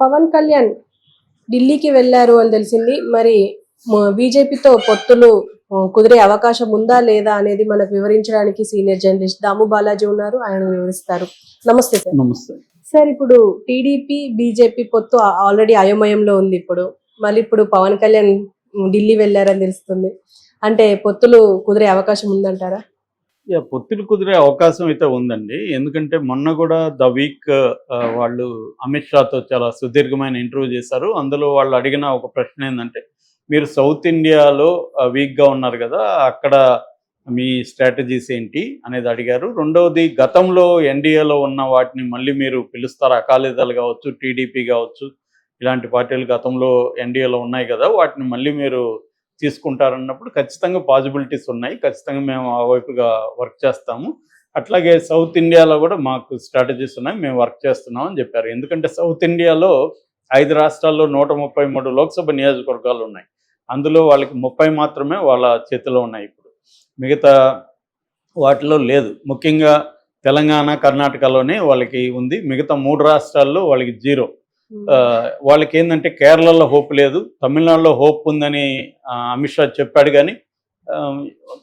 పవన్ కళ్యాణ్ ఢిల్లీకి వెళ్ళారు అని తెలిసింది. మరి బీజేపీతో పొత్తులు కుదిరే అవకాశం ఉందా లేదా అనేది మనకు వివరించడానికి సీనియర్ జర్నలిస్ట్ దాము బాలాజీ ఉన్నారు. ఆయన వివరిస్తారు. నమస్తే సార్. నమస్తే. సార్ ఇప్పుడు టీడీపీ బీజేపీ పొత్తు ఆల్రెడీ అయోమయంలో ఉంది ఇప్పుడు. మళ్ళీ ఇప్పుడు పవన్ కళ్యాణ్ ఢిల్లీ వెళ్ళారని తెలుస్తుంది. అంటే పొత్తులు కుదిరే అవకాశం ఉందంటారా? పొత్తులు కుదిరే అవకాశం అయితే ఉందండి. ఎందుకంటే మొన్న కూడా ద వీక్ వాళ్ళు అమిత్ షాతో చాలా సుదీర్ఘమైన ఇంటర్వ్యూ చేశారు. అందులో వాళ్ళు అడిగిన ఒక ప్రశ్న ఏంటంటే మీరు సౌత్ ఇండియాలో వీక్గా ఉన్నారు కదా అక్కడ మీ స్ట్రాటజీస్ ఏంటి అనేది అడిగారు. రెండవది గతంలో ఎన్డీఏలో ఉన్న వాటిని మళ్ళీ మీరు పిలుస్తారు? అకాలీదళ్ కావచ్చు టీడీపీ కావచ్చు ఇలాంటి పార్టీలు గతంలో ఎన్డీఏలో ఉన్నాయి కదా వాటిని మళ్ళీ మీరు తీసుకుంటారన్నప్పుడు ఖచ్చితంగా పాజిబిలిటీస్ ఉన్నాయి. ఖచ్చితంగా మేము ఆ వైపుగా వర్క్ చేస్తాము. అట్లాగే సౌత్ ఇండియాలో కూడా మాకు స్ట్రాటజీస్ ఉన్నాయి. మేము వర్క్ చేస్తున్నాం అని చెప్పారు. ఎందుకంటే సౌత్ ఇండియాలో ఐదు రాష్ట్రాల్లో నూట ముప్పై మూడు లోక్సభ నియోజకవర్గాలు ఉన్నాయి. అందులో వాళ్ళకి ముప్పై మాత్రమే వాళ్ళ చేతిలో ఉన్నాయి ఇప్పుడు. మిగతా వాటిలో లేదు. ముఖ్యంగా తెలంగాణ కర్ణాటకలోనే వాళ్ళకి ఉంది. మిగతా మూడు రాష్ట్రాల్లో వాళ్ళకి జీరో. వాళ్ళకి ఏంటంటే కేరళలో హోప్ లేదు తమిళనాడులో హోప్ ఉందని అమిత్ షా చెప్పాడు కానీ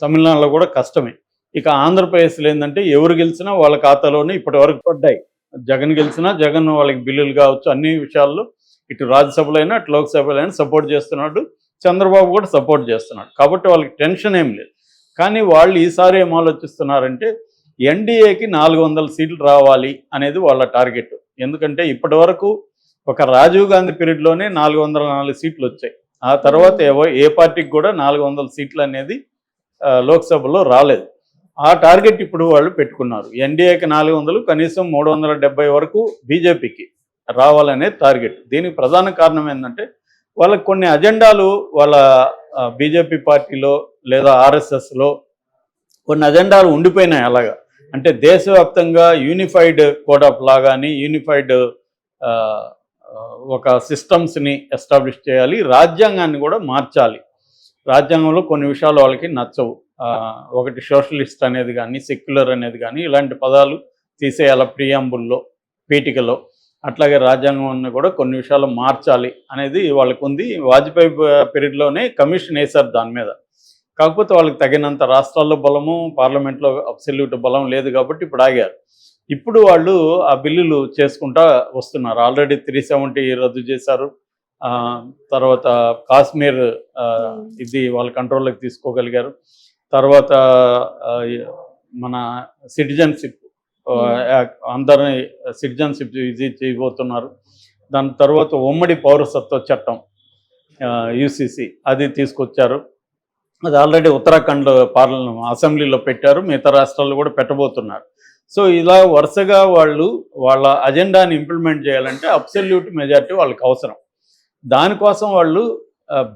తమిళనాడులో కూడా కష్టమే. ఇక ఆంధ్రప్రదేశ్లో ఏంటంటే ఎవరు గెలిచినా వాళ్ళ ఖాతాలోనే ఇప్పటి వరకు పడ్డాయి. జగన్ గెలిచినా జగన్ వాళ్ళకి బిల్లులు కావచ్చు అన్ని విషయాల్లో ఇటు రాజ్యసభలో అయినా అటు లోక్సభలో అయినా సపోర్ట్ చేస్తున్నాడు. చంద్రబాబు కూడా సపోర్ట్ చేస్తున్నాడు. కాబట్టి వాళ్ళకి టెన్షన్ ఏం లేదు. కానీ వాళ్ళు ఈసారి ఏం ఆలోచిస్తున్నారంటే ఎన్డీఏకి నాలుగు వందల సీట్లు రావాలి అనేది వాళ్ళ టార్గెట్. ఎందుకంటే ఇప్పటి వరకు ఒక రాజీవ్ గాంధీ పీరియడ్లోనే నాలుగు వందల నాలుగు సీట్లు వచ్చాయి. ఆ తర్వాత ఏవో ఏ పార్టీకి కూడా నాలుగు వందల సీట్లు అనేది లోక్సభలో రాలేదు. ఆ టార్గెట్ ఇప్పుడు వాళ్ళు పెట్టుకున్నారు. ఎన్డీఏకి నాలుగు వందలు కనీసం మూడు వందల డెబ్బై వరకు బీజేపీకి రావాలనే టార్గెట్ దీనికి ప్రధాన కారణం ఏంటంటే వాళ్ళకి కొన్ని అజెండాలు వాళ్ళ బీజేపీ పార్టీలో లేదా ఆర్ఎస్ఎస్లో కొన్ని అజెండాలు ఉండిపోయినాయి అలాగా. అంటే దేశవ్యాప్తంగా యూనిఫైడ్ కోడ్ ఆఫ్ లా కానీ యూనిఫైడ్ ఒక సిస్టమ్స్ని ఎస్టాబ్లిష్ చేయాలి రాజ్యాంగాన్ని కూడా మార్చాలి. రాజ్యాంగంలో కొన్ని విషయాలు వాళ్ళకి నచ్చవు. ఒకటి సోషలిస్ట్ అనేది కానీ సెక్యులర్ అనేది కానీ ఇలాంటి పదాలు తీసేయాల ప్రియాంబుల్లో పీఠికలో. అట్లాగే రాజ్యాంగం కూడా కొన్ని విషయాలు మార్చాలి అనేది వాళ్ళకు ఉంది. వాజ్పేయి పీరియడ్లోనే కమిషన్ వేశారు దాని మీద. కాకపోతే వాళ్ళకి తగినంత రాష్ట్రాల్లో బలము పార్లమెంట్లో అబ్సల్యూట్ బలం లేదు కాబట్టి ఇప్పుడు ఆగారు. ఇప్పుడు వాళ్ళు ఆ బిల్లులు చేసుకుంటా వస్తున్నారు. ఆల్రెడీ త్రీ సెవెంటీ రద్దు చేశారు. తర్వాత కాశ్మీర్ ఆ, ఇది వాళ్ళ కంట్రోల్లోకి తీసుకోగలిగారు. తర్వాత మన సిటిజన్షిప్ అందరిని సిటిజన్షిప్ ఇది చేయబోతున్నారు. దాని తర్వాత ఉమ్మడి పౌరసత్వ చట్టం యూసిసి అది తీసుకొచ్చారు. అది ఆల్రెడీ ఉత్తరాఖండ్ పార్లమెంట్ అసెంబ్లీలో పెట్టారు. మిగతా రాష్ట్రాల్లో కూడా పెట్టబోతున్నారు. సో ఇలా వరుసగా వాళ్ళు వాళ్ళ అజెండాని ఇంప్లిమెంట్ చేయాలంటే అబ్సల్యూట్ మెజార్టీ వాళ్ళకి అవసరం. దానికోసం వాళ్ళు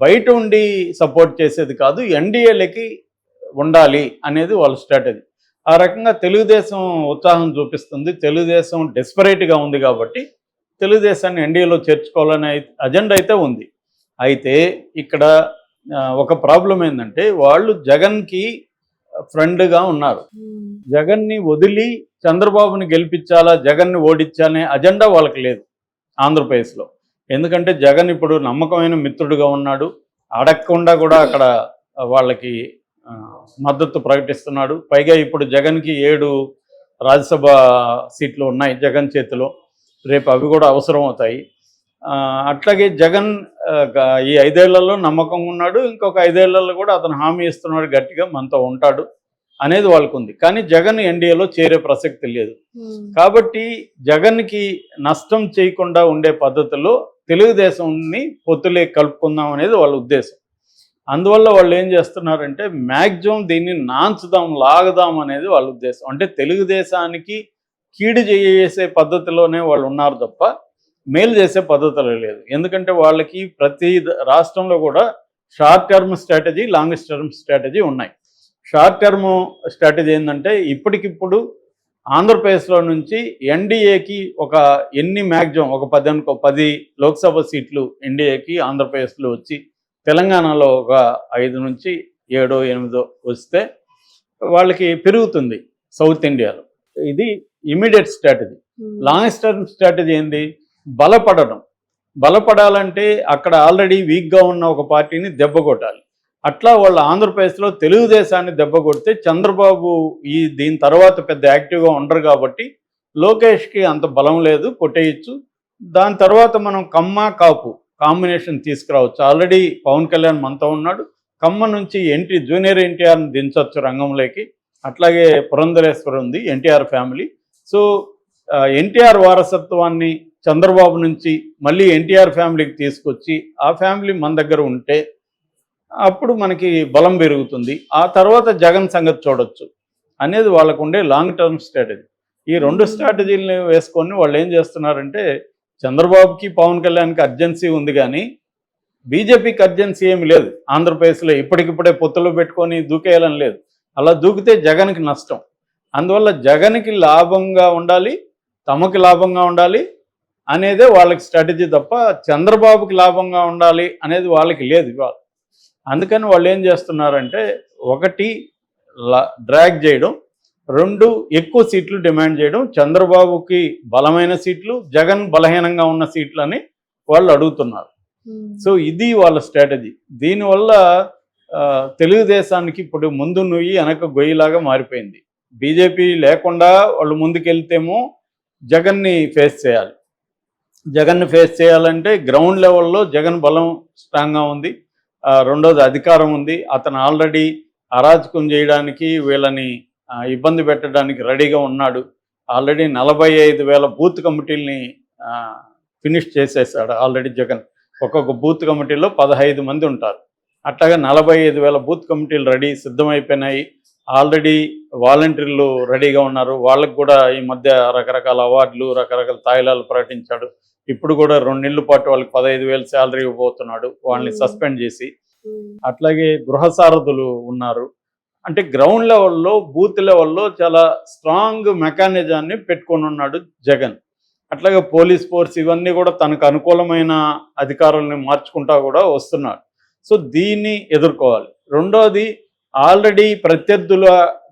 బయట ఉండి సపోర్ట్ చేసేది కాదు ఎన్డీఏలకి ఉండాలి అనేది వాళ్ళ స్ట్రాటజీ. ఆ రకంగా తెలుగుదేశం ఉత్సాహం చూపిస్తుంది. తెలుగుదేశం డెస్పరేట్గా ఉంది కాబట్టి తెలుగుదేశాన్ని ఎన్డీఏలో చేర్చుకోవాలనే అజెండా అయితే ఉంది. అయితే ఇక్కడ ఒక ప్రాబ్లం ఏంటంటే వాళ్ళు జగన్కి ఫ్రెండ్గా ఉన్నారు. జగన్ని వదిలి చంద్రబాబుని గెలిపించాలా జగన్ని ఓడించాలనే అజెండా వాళ్ళకి లేదు ఆంధ్రప్రదేశ్లో. ఎందుకంటే జగన్ ఇప్పుడు నమ్మకమైన మిత్రుడుగా ఉన్నాడు. అడగకుండా కూడా అక్కడ వాళ్ళకి మద్దతు ప్రకటిస్తున్నాడు. పైగా ఇప్పుడు జగన్కి ఏడు రాజ్యసభ సీట్లు ఉన్నాయి జగన్ చేతిలో. రేపు అవి కూడా అవసరం అవుతాయి అట్లాగే జగన్ ఈ ఐదేళ్ళలో నమ్మకంగా ఉన్నాడు. ఇంకొక ఐదేళ్ళలో కూడా అతను హామీ ఇస్తున్నాడు గట్టిగా మనతో ఉంటాడు అనేది వాళ్ళకు ఉంది కానీ జగన్ ఎన్డీఏలో చేరే ప్రసక్తి లేదు. కాబట్టి జగన్కి నష్టం చేయకుండా ఉండే పద్ధతిలో తెలుగుదేశంని పొత్తులే కలుపుకుందాం అనేది వాళ్ళ ఉద్దేశం. అందువల్ల వాళ్ళు ఏం చేస్తున్నారంటే మ్యాక్సిమం దీన్ని నాంచుదాం లాగదాం అనేది వాళ్ళ ఉద్దేశం. అంటే తెలుగుదేశానికి కీడు చేసే పద్ధతిలోనే వాళ్ళు ఉన్నారు తప్ప మేలు చేసే పద్ధతిలో లేదు. ఎందుకంటే వాళ్ళకి ప్రతి రాష్ట్రంలో కూడా short term strategy long term strategy ఉన్నాయి. షార్ట్ టర్మ్ స్ట్రాటజీ ఏంటంటే ఇప్పటికిప్పుడు ఆంధ్రప్రదేశ్లో నుంచి ఎన్డీఏకి ఒక ఎన్ని మ్యాక్సిమం ఒక పది అనుకో పది లోక్సభ సీట్లు ఎన్డీఏకి ఆంధ్రప్రదేశ్లో వచ్చి తెలంగాణలో ఒక ఐదు నుంచి ఏడో ఎనిమిదో వస్తే వాళ్ళకి పెరుగుతుంది సౌత్ ఇండియాలో. ఇది immediate strategy. Long term strategy ఏంది? బలపడడం. బలపడాలంటే అక్కడ ఆల్రెడీ వీక్గా ఉన్న ఒక పార్టీని దెబ్బ కొట్టాలి. అట్లా వాళ్ళు ఆంధ్రప్రదేశ్లో తెలుగుదేశాన్ని దెబ్బ కొడితే చంద్రబాబు ఈ దీని తర్వాత పెద్ద యాక్టివ్గా ఉండరు కాబట్టి లోకేష్కి అంత బలం లేదు కొట్టేయచ్చు. దాని తర్వాత మనం కమ్మ కాపు కాంబినేషన్ తీసుకురావచ్చు. ఆల్రెడీ పవన్ కళ్యాణ్ మనతో ఉన్నాడు. కమ్మ నుంచి ఎన్టీ జూనియర్ ఎన్టీఆర్ని దించవచ్చు రంగంలోకి. అట్లాగే పురంధరేశ్వర్ ఉంది ఎన్టీఆర్ ఫ్యామిలీ. సో ఎన్టీఆర్ వారసత్వాన్ని చంద్రబాబు నుంచి మళ్ళీ ఎన్టీఆర్ ఫ్యామిలీకి తీసుకొచ్చి ఆ ఫ్యామిలీ మన దగ్గర ఉంటే అప్పుడు మనకి బలం పెరుగుతుంది. ఆ తర్వాత జగన్ సంగతి చూడొచ్చు అనేది వాళ్ళకు ఉండే లాంగ్ టర్మ్ స్ట్రాటజీ ఈ రెండు స్ట్రాటజీలను వేసుకొని వాళ్ళు ఏం చేస్తున్నారంటే చంద్రబాబుకి పవన్ కళ్యాణ్కి అర్జెన్సీ ఉంది కానీ బీజేపీకి అర్జెన్సీ ఏమి లేదు. ఆంధ్రప్రదేశ్లో ఇప్పటికిప్పుడే పొత్తులు పెట్టుకొని దూకేయాలని లేదు. అలా దూకితే జగన్కి నష్టం. అందువల్ల జగన్కి లాభంగా ఉండాలి తమకి లాభంగా ఉండాలి అనేదే వాళ్ళకి స్ట్రాటజీ తప్ప చంద్రబాబుకి లాభంగా ఉండాలి అనేది వాళ్ళకి లేదు ఇవాళ. అందుకని వాళ్ళు ఏం చేస్తున్నారంటే ఒకటి డ్రాగ్ చేయడం రెండు ఎక్కువ సీట్లు డిమాండ్ చేయడం చంద్రబాబుకి బలమైన సీట్లు జగన్ బలహీనంగా ఉన్న సీట్లని వాళ్ళు అడుగుతున్నారు. సో ఇది వాళ్ళ స్ట్రాటజీ దీనివల్ల తెలుగుదేశానికి ఇప్పుడు ముందు నుయ్యి వెనక గొయ్యిలాగా మారిపోయింది. బీజేపీ లేకుండా వాళ్ళు ముందుకెళ్తేమో జగన్ని ఫేస్ చేయాలి. జగన్ ఫేస్ చేయాలంటే గ్రౌండ్ లెవెల్లో జగన్ బలం స్ట్రాంగ్గా ఉంది. రెండోది అధికారం ఉంది. అతను ఆల్రెడీ అరాచకం చేయడానికి వీళ్ళని ఇబ్బంది పెట్టడానికి రెడీగా ఉన్నాడు. ఆల్రెడీ నలభై ఐదు వేల బూత్ కమిటీల్ని ఫినిష్ చేసేసాడు ఆల్రెడీ జగన్. ఒక్కొక్క బూత్ కమిటీలో పదహైదు మంది ఉంటారు. అట్లాగే నలభై ఐదు వేల బూత్ కమిటీలు రెడీ సిద్ధమైపోయినాయి. ఆల్రెడీ వాలంటీర్లు రెడీగా ఉన్నారు. వాళ్ళకు కూడా ఈ మధ్య రకరకాల అవార్డులు రకరకాల తాయిలాలు ప్రకటించాడు. ఇప్పుడు కూడా రెండు నెలల పాటు వాళ్ళకి పదహైదు వేలు శాలరీ ఇవ్వబోతున్నాడు. వాళ్ళని. సస్పెండ్ చేసి. అట్లాగే గృహ సారథులు ఉన్నారు. అంటే గ్రౌండ్ లెవెల్లో బూత్ లెవెల్లో చాలా స్ట్రాంగ్ మెకానిజాన్ని పెట్టుకొని ఉన్నాడు జగన్. అట్లాగే పోలీస్ ఫోర్స్ ఇవన్నీ కూడా తనకు అనుకూలమైన అధికారుల్ని మార్చుకుంటా కూడా వస్తున్నాడు. సో దీన్ని ఎదుర్కోవాలి. రెండోది ఆల్రెడీ ప్రత్యర్థుల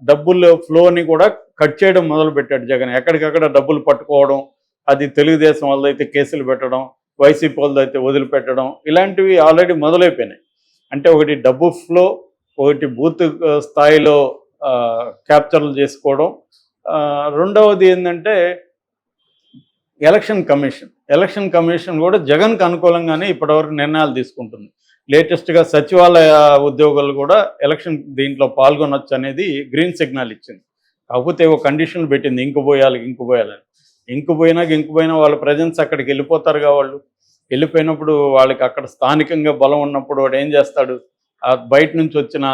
డబ్బుల ఫ్లోని కూడా కట్ చేయడం మొదలు పెట్టాడు జగన్. ఎక్కడికక్కడ డబ్బులు పట్టుకోవడం అది తెలుగుదేశం వాళ్ళదైతే కేసులు పెట్టడం వైసీపీ వాళ్ళదైతే వదిలిపెట్టడం ఇలాంటివి ఆల్రెడీ మొదలైపోయినాయి. అంటే ఒకటి డబ్బు ఫ్లో ఒకటి బూత్ స్థాయిలో క్యాప్చర్లు చేసుకోవడం. రెండవది ఏంటంటే ఎలక్షన్ కమిషన్. ఎలక్షన్ కమిషన్ కూడా జగన్కు అనుకూలంగానే ఇప్పటివరకు నిర్ణయాలు తీసుకుంటుంది. లేటెస్ట్గా సచివాలయ ఉద్యోగులు కూడా ఎలక్షన్ దీంట్లో పాల్గొనొచ్చు అనేది గ్రీన్ సిగ్నల్ ఇచ్చింది. కాకపోతే ఒక కండిషన్లు పెట్టింది ఇంకు పోయాలి ఇంకు పోయాలని ఇంకు పోయినాక ఇంకు పోయినా వాళ్ళ ప్రజెన్స్ అక్కడికి వెళ్ళిపోతారుగా వాళ్ళు. వెళ్ళిపోయినప్పుడు వాళ్ళకి అక్కడ స్థానికంగా బలం ఉన్నప్పుడు వాడు ఏం చేస్తాడు? ఆ బయట నుంచి వచ్చిన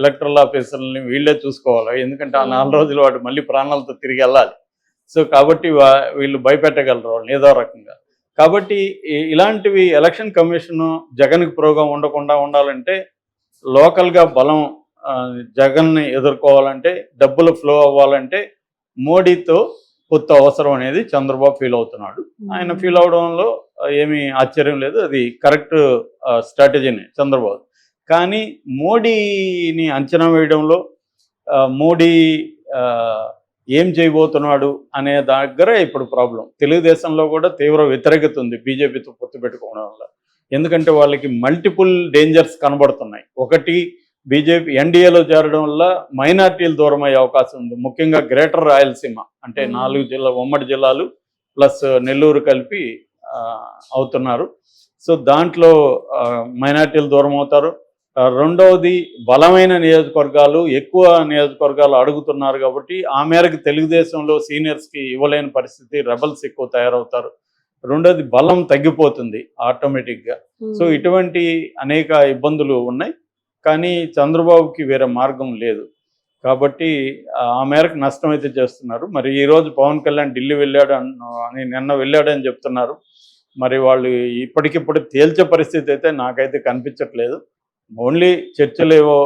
ఎలక్ట్రల్ ఆఫీసర్లని వీళ్ళే చూసుకోవాలి. ఎందుకంటే ఆ నాలుగు రోజులు వాడు మళ్ళీ ప్రాణాలతో తిరిగి వెళ్ళాలి. సో కాబట్టి వీళ్ళు భయపెట్టగలరు వాళ్ళని ఏదో రకంగా. కాబట్టి ఇలాంటివి ఎలక్షన్ కమిషన్ జగన్కి ప్రోగా ఉండకుండా ఉండాలంటే లోకల్గా బలం జగన్ని ఎదుర్కోవాలంటే డబ్బులు ఫ్లో అవ్వాలంటే మోడీతో పొత్తు అవసరం అనేది చంద్రబాబు ఫీల్ అవుతున్నాడు. ఆయన ఫీల్ అవడంలో ఏమీ ఆశ్చర్యం లేదు. అది కరెక్ట్ స్ట్రాటజీనే చంద్రబాబు. కానీ మోడీని అంచనా వేయడంలో మోడీ ఏం చేయబోతున్నాడు అనే దగ్గర ఇప్పుడు ప్రాబ్లం తెలుగుదేశంలో కూడా తీవ్ర వ్యతిరేకత ఉంది బీజేపీతో పొత్తు పెట్టుకోవడం వల్ల. ఎందుకంటే వాళ్ళకి మల్టిపుల్ డేంజర్స్ కనబడుతున్నాయి. ఒకటి బీజేపీ ఎన్డీఏలో చేరడం వల్ల మైనార్టీలు దూరం అయ్యే అవకాశం ఉంది. ముఖ్యంగా గ్రేటర్ రాయలసీమ అంటే. నాలుగు జిల్లా ఉమ్మడి జిల్లాలు ప్లస్ నెల్లూరు కలిపి అవుతున్నారు. సో దాంట్లో మైనార్టీలు దూరం అవుతారు. రెండవది బలమైన నియోజకవర్గాలు ఎక్కువ నియోజకవర్గాలు అడుగుతున్నారు కాబట్టి ఆ మేరకు తెలుగుదేశంలో సీనియర్స్కి ఇవ్వలేని పరిస్థితి రెబల్స్ ఎక్కువ తయారవుతారు. రెండోది బలం తగ్గిపోతుంది ఆటోమేటిక్గా సో ఇటువంటి అనేక ఇబ్బందులు ఉన్నాయి. కానీ చంద్రబాబుకి వేరే మార్గం లేదు. కాబట్టి ఆ మేరకు నష్టం అయితే చేస్తున్నారు. మరి ఈ రోజు పవన్ కళ్యాణ్ ఢిల్లీ వెళ్ళాడు అని నిన్న వెళ్ళాడని చెప్తున్నారు. మరి వాళ్ళు ఇప్పటికిప్పుడు తేల్చే పరిస్థితి అయితే నాకైతే కనిపించట్లేదు. ఓన్లీ చర్చలు ఏవో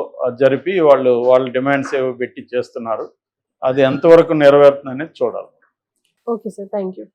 జరిపి వాళ్ళు వాళ్ళ డిమాండ్స్ ఏవో పెట్టి చేస్తున్నారు. అది ఎంతవరకు నెరవేరుతుందనేది చూడాలి. Okay sir thank you